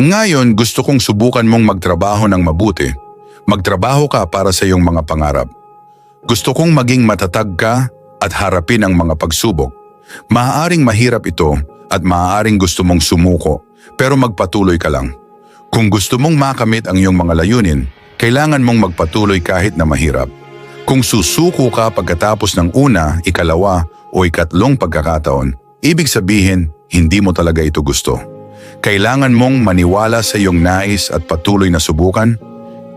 Ngayon, gusto kong subukan mong magtrabaho ng mabuti. Magtrabaho ka para sa iyong mga pangarap. Gusto kong maging matatag ka at harapin ang mga pagsubok. Maaaring mahirap ito at maaaring gusto mong sumuko, pero magpatuloy ka lang. Kung gusto mong makamit ang iyong mga layunin, kailangan mong magpatuloy kahit na mahirap. Kung susuko ka pagkatapos ng una, ikalawa o ikatlong pagkakataon, ibig sabihin hindi mo talaga ito gusto. Kailangan mong maniwala sa iyong nais at patuloy na subukan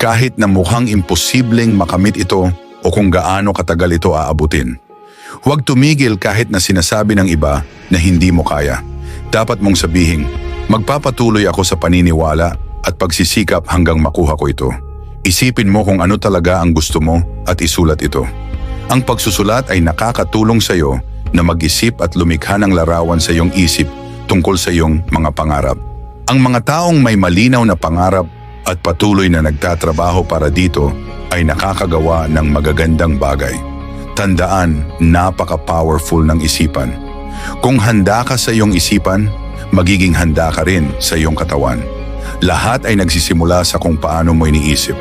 kahit na mukhang imposibleng makamit ito o kung gaano katagal ito aabutin. Huwag tumigil kahit na sinasabi ng iba na hindi mo kaya. Dapat mong sabihin, magpapatuloy ako sa paniniwala at pagsisikap hanggang makuha ko ito. Isipin mo kung ano talaga ang gusto mo at isulat ito. Ang pagsusulat ay nakakatulong sa iyo na mag-isip at lumikha ng larawan sa iyong isip tungkol sa iyong mga pangarap. Ang mga taong may malinaw na pangarap at patuloy na nagtatrabaho para dito ay nakakagawa ng magagandang bagay. Tandaan, napaka-powerful ng isipan. Kung handa ka sa iyong isipan, magiging handa ka rin sa iyong katawan. Lahat ay nagsisimula sa kung paano mo iniisip.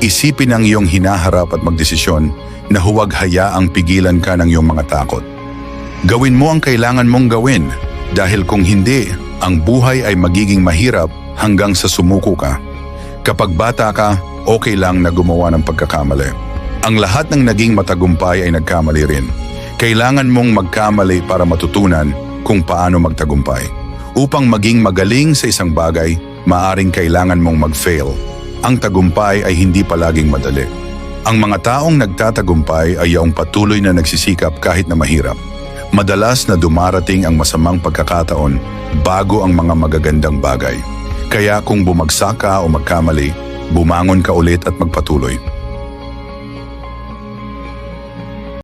Isipin ang iyong hinaharap at magdesisyon na huwag hayaang pigilan ka ng iyong mga takot. Gawin mo ang kailangan mong gawin dahil kung hindi, ang buhay ay magiging mahirap hanggang sa sumuko ka. Kapag bata ka, okay lang na gumawa ng pagkakamali. Ang lahat ng naging matagumpay ay nagkamali rin. Kailangan mong magkamali para matutunan kung paano magtagumpay. Upang maging magaling sa isang bagay, maaring kailangan mong mag-fail. Ang tagumpay ay hindi palaging madali. Ang mga taong nagtatagumpay ay yaong patuloy na nagsisikap kahit na mahirap. Madalas na dumarating ang masamang pagkakataon bago ang mga magagandang bagay. Kaya kung bumagsak ka o magkamali, bumangon ka ulit at magpatuloy.